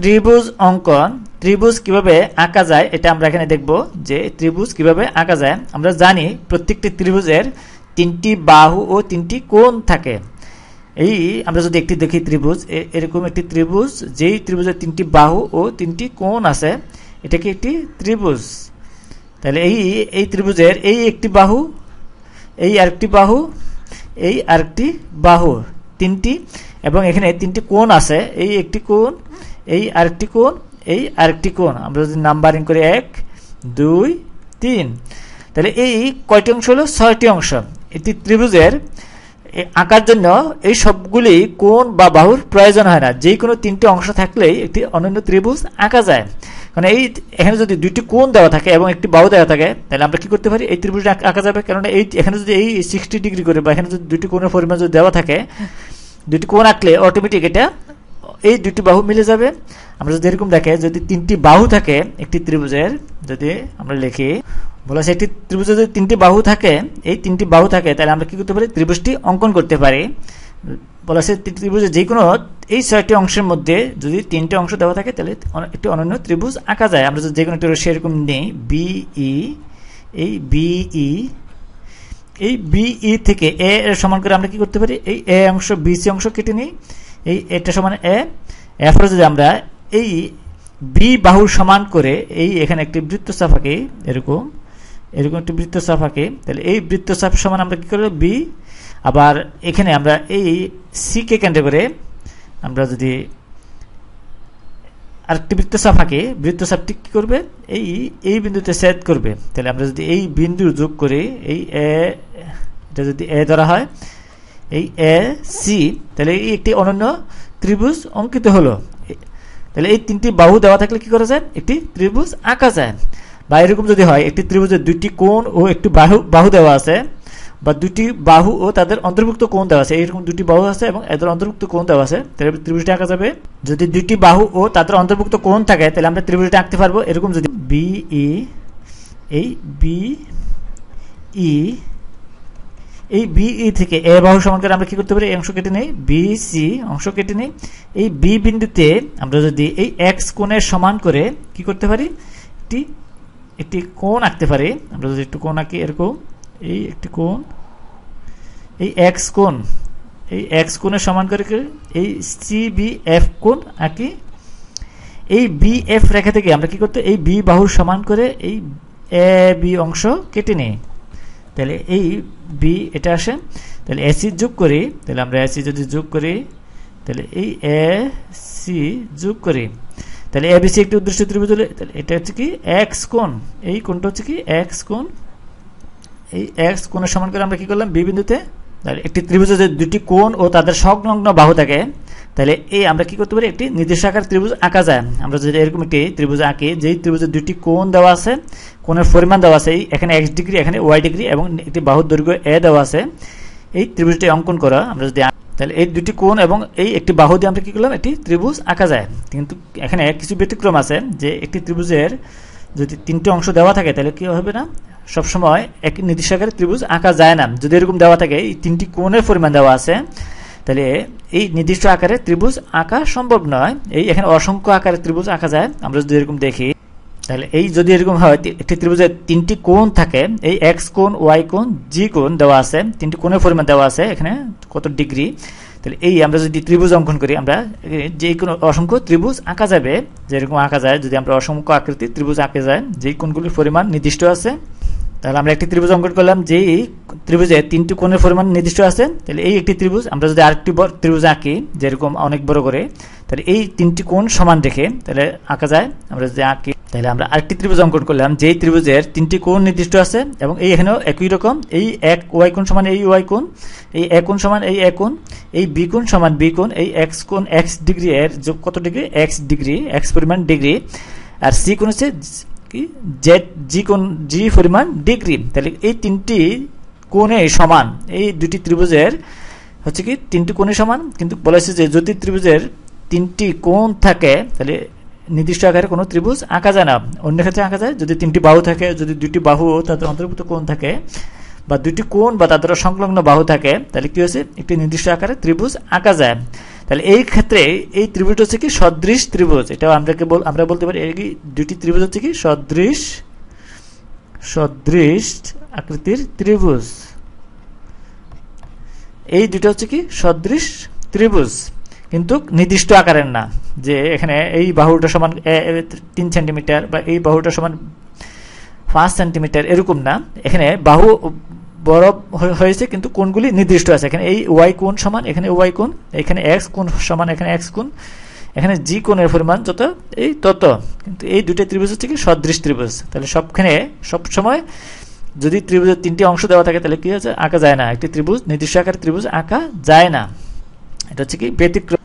ত্রিভুজ অঙ্কন, ত্রিভুজ কীভাবে আঁকা যায় এটা আমরা এখানে দেখব, যে ত্রিভুজ কীভাবে আঁকা যায়। আমরা জানি প্রত্যেকটি ত্রিভুজের তিনটি বাহু ও তিনটি কোণ থাকে। এই আমরা যদি একটি দেখি ত্রিভুজ এরকম একটি ত্রিভুজ, যেই ত্রিভুজের তিনটি বাহু ও তিনটি কোণ আছে এটাকে একটি ত্রিভুজ? তাহলে এই এই ত্রিভুজের এই একটি বাহু, এই আরেকটি বাহু, এই আরেকটি বাহু, তিনটি, এবং এখানে তিনটি কোণ আছে, এই একটি কোণ এই আরেকটি কোণ, এই আরেকটি কোণ। আমরা যদি নাম্বারিং করি এক, দুই, তিন। তাহলে এই কয়টি অংশ হলো? ছয়টি অংশ। এটি ত্রিভুজের আঁকার জন্য এই সবগুলি কোণ বা বাহুর প্রয়োজন হয় না। যে কোনো তিনটি অংশ থাকলেই একটি অনন্য ত্রিভুজ আঁকা যায়। কারণ এই এখানে যদি দুইটি কোণ দেওয়া থাকে এবং একটি বাহু দেওয়া থাকে, তাহলে আমরা কি করতে পারি? এই ত্রিভুজটা আঁকা যাবে। কারণ এই এখানে যদি এই সিক্সটি ডিগ্রি করে বা এখানে যদি দুইটি কোণের পরিমাণ যদি দেওয়া থাকে দুটি কোণ আঁকলে অটোমেটিক এটা এই দুটি বাহু মিলে যাবে। আমরা যদি এরকম দেখে, যদি তিনটি বাহু থাকে একটি ত্রিভুজের, যদি আমরা লিখি, বলা একটি ত্রিভুজের যদি তিনটি বাহু থাকে, এই তিনটি বাহু থাকে, তাহলে আমরা কি করতে পারি? ত্রিভুজটি অঙ্কন করতে পারি। বলা আছে ত্রিভুজের যে কোনো এই ছয়টি অংশের মধ্যে যদি তিনটি অংশ দেওয়া থাকে, তাহলে একটি অনন্য ত্রিভুজ আঁকা যায়। আমরা যদি যে কোনো একটি সেরকম নেই বিই এই বিই এই বিই থেকে এ এর সমান করে আমরা কি করতে পারি? এই এ অংশ বিসি অংশ কেটে নিই। এই এটা সমান এ, এরপরে যদি আমরা এই বি বাহু সমান করে এই এখানে একটি বৃত্তচাপ এরকম এরকম একটি বৃত্তচাপ আঁকি, তাহলে এই বৃত্তচাপ সমান আমরা কি করব? বি আবার এখানে আমরা এই সিকে কেন্দ্র করে আমরা যদি আরেকটি বৃত্তচাপ আঁকি বৃত্তচাপটি কী করবে? এই এই বিন্দুতে সেট করবে। তাহলে আমরা যদি এই বিন্দু যোগ করি এই এ, এটা যদি এ ধরা হয় এই এ, সি, তাহলে এই একটি অনন্য ত্রিভুজ অঙ্কিত হলো। তাহলে এই তিনটি বাহু দেওয়া থাকলে কি করা যায়? একটি ত্রিভুজ আঁকা যায়। বা এরকম যদি হয়, একটি ত্রিভুজের দুইটি কোণ ও একটি বাহু বাহু দেওয়া আছে, বা দুটি বাহু ও তাদের অন্তর্ভুক্ত কোণ দেওয়া আছে, এইরকম দুটি বাহু আছে এবং এদের অন্তর্ভুক্ত কোণ দেওয়া আছে, তাহলে ত্রিভুজটি আঁকা যাবে। যদি দুটি বাহু ও তাদের অন্তর্ভুক্ত কোণ থাকে, তাহলে আমরা ত্রিভুজটি আঁকতে পারব। এরকম যদি বি, ই, এই বি, ই এই বিই থেকে এ বাহু সমান করে আমরা কি করতে পারি? অংশ কেটে নেই। বি সি অংশ কেটে নেই। এই বি বিন্দুতে আমরা যদি এই এক্স কোণের সমান করে কি করতে পারি? একটি একটি কোণ আঁকতে পারি। আমরা যদি একটু কোণ আঁকি, এরকম। এই একটি কোণ। এই এক্স কোণ। এই এক্স কোণের সমান করে এই সি বি এফ কোণ আঁকি। এই বি এফ রেখা থেকে আমরা কি করতে, এই বি বাহুর সমান করে এই এ বি অংশ কেটে নিই। তাহলে এই বি এটা আসে। তাহলে এসি যোগ করি, তাহলে আমরা এসি যদি যোগ করি, তাহলে এই এ সি যোগ করি। তাহলে এ বিসি একটি উদ্দেশ্য ত্রিভুজ হলে, তাহলে এটা হচ্ছে কি এক্স কোণ, এই কোণটা হচ্ছে কি এক্স কোণ। এই এক্স কোণের সমান করে আমরা কি করলাম? বি বিন্দুতে, তাহলে একটি ত্রিভুজে যদি দুটি কোণ ও তাদের সংলগ্ন বাহু থাকে তাহলে এই আমরা কি করতে পারি? একটি নির্দিষ্ট আকার ত্রিভুজ আঁকা যায়। আমরা যদি এরকম একটি ত্রিভুজ আঁকি, যেই ত্রিভুজের দুটি কোণ দেওয়া আছে, কোণের পরিমাণ দেওয়া আছে, এই এখানে এক্স ডিগ্রি, এখানে ওয়াই ডিগ্রি এবং একটি বাহুর দৈর্ঘ্য এ দেওয়া আছে, এই ত্রিভুজটি অঙ্কন করা আমরা যদি তাহলে এই দুটি কোণ এবং এই একটি বাহু দিয়ে আমরা কি করলাম? একটি ত্রিভুজ আঁকা যায়। কিন্তু এখানে কিছু ব্যতিক্রম আছে যে একটি ত্রিভুজের যদি তিনটি অংশ দেওয়া থাকে, তাহলে কি হবে না? সবসময় এক নির্দিষ্ট আকারে ত্রিভুজ আঁকা যায় না। যদি এরকম দেওয়া থাকে, এই তিনটি কোণের পরিমাণ দেওয়া আছে তাহলে এই নির্দিষ্ট আকারে ত্রিভুজ আঁকা সম্ভব নয়। এই এখানে অসংখ্য আকারে ত্রিভুজ আঁকা যায়। আমরা যদি এরকম দেখি, তাহলে এই যদি এরকম হয় একটি ত্রিভুজের তিনটি কোণ থাকে। এই এক্স কোণ ওয়াই কোণ জি কোণ দেওয়া আছে। তিনটি কোণের পরিমাণ দেওয়া আছে এখানে কত ডিগ্রি। তাহলে এই আমরা যদি ত্রিভুজ অঙ্কন করি, আমরা যে কোনো অসংখ্য ত্রিভুজ আঁকা যাবে। যেরকম আঁকা যায়, যদি আমরা অসংখ্য আকৃতি ত্রিভুজ আঁকে যায় যেই কোণগুলির পরিমাণ নির্দিষ্ট আছে তাহলে আমরা একটি ত্রিভুজ অঙ্কন করলাম যে এই ত্রিভুজে তিনটি কোণের পরিমাণ নির্দিষ্ট আছে, তাহলে এই একটি ত্রিভুজ, আমরা যদি আরেকটি ত্রিভুজ আঁকি, যেরকম অনেক বড় করে, তাহলে এই তিনটি কোণ সমান রেখে, তাহলে আঁকা যায়, আমরা যদি আঁকি, তাহলে আমরা আরেকটি ত্রিভুজ অঙ্কন করলাম, যেই ত্রিভুজের তিনটি কোণ নির্দিষ্ট আছে, এবং এই এখানেও একই রকম, এই এক ওয়াই কোণ সমান এই ওয়াই কোণ, এই এক কোণ সমান এই এক কোণ, এই বি কোণ সমান বি কোণ, এই এক্স কোণ এক্স ডিগ্রি এর যোগ কত ডিগ্রি? এক্স ডিগ্রি, এক্স পরিমাণ ডিগ্রি, আর সি কোণ হচ্ছে কি? জেড, জি কোণ জি পরিমাণ ডিগ্রি। তাহলে এই তিনটি কোণে সমান। এই দুটি ত্রিভুজের হচ্ছে কি, তিনটি কোণে সমান। কিন্তু বলেছে যে যদি ত্রিভুজের তিনটি কোণ থাকে, তাহলে নির্দিষ্ট আকারে কোনো ত্রিভুজ আঁকা যায় না। অন্য ক্ষেত্রে আঁকা যায়। যদি তিনটি বাহু থাকে, যদি দুটি বাহু তাদের অন্তর্ভুক্ত কোণ থাকে, বা দুটি কোণ বা তাদের সংলগ্ন বাহু থাকে, তাহলে কি হয়েছে? একটি নির্দিষ্ট আকারে ত্রিভুজ আঁকা যায়। তাহলে এই ক্ষেত্রে এই ত্রিভুজ হচ্ছে কি সদৃশ ত্রিভুজ। এটাও আমরা বল আমরা বলতে পারি এই দুটি ত্রিভুজ হচ্ছে কি সদৃশ সদৃশ আকৃতির ত্রিভুজ। এই দুটো হচ্ছে কি সদৃশ ত্রিভুজ, কিন্তু নির্দিষ্ট আকারের না। যে এখানে এই বাহুটা সমান তিন সেন্টিমিটার বা এই বাহুটা সমান পাঁচ সেন্টিমিটার এরকম না। এখানে বাহু বড় হয়েছে, কিন্তু কোনগুলি নির্দিষ্ট আছে। এখানে এই ওয়াই কোণ সমান, এখানে ওয়াই কোণ, এখানে এক্স কোণ সমান, এখানে এক্স কোণ, এখানে জি কোণের পরিমাণ যত, এই তত। কিন্তু এই দুটো ত্রিভুজ হচ্ছে কি সদৃশ ত্রিভুজ। তাহলে সবখানে, সব সময় যদি ত্রিভুজের তিনটি অংশ দেওয়া থাকে, তাহলে কি হচ্ছে আঁকা যায় না। একটি ত্রিভুজ, নির্দিষ্ট আকারের ত্রিভুজ আঁকা যায় না। এটা হচ্ছে কি ব্যতিক্রম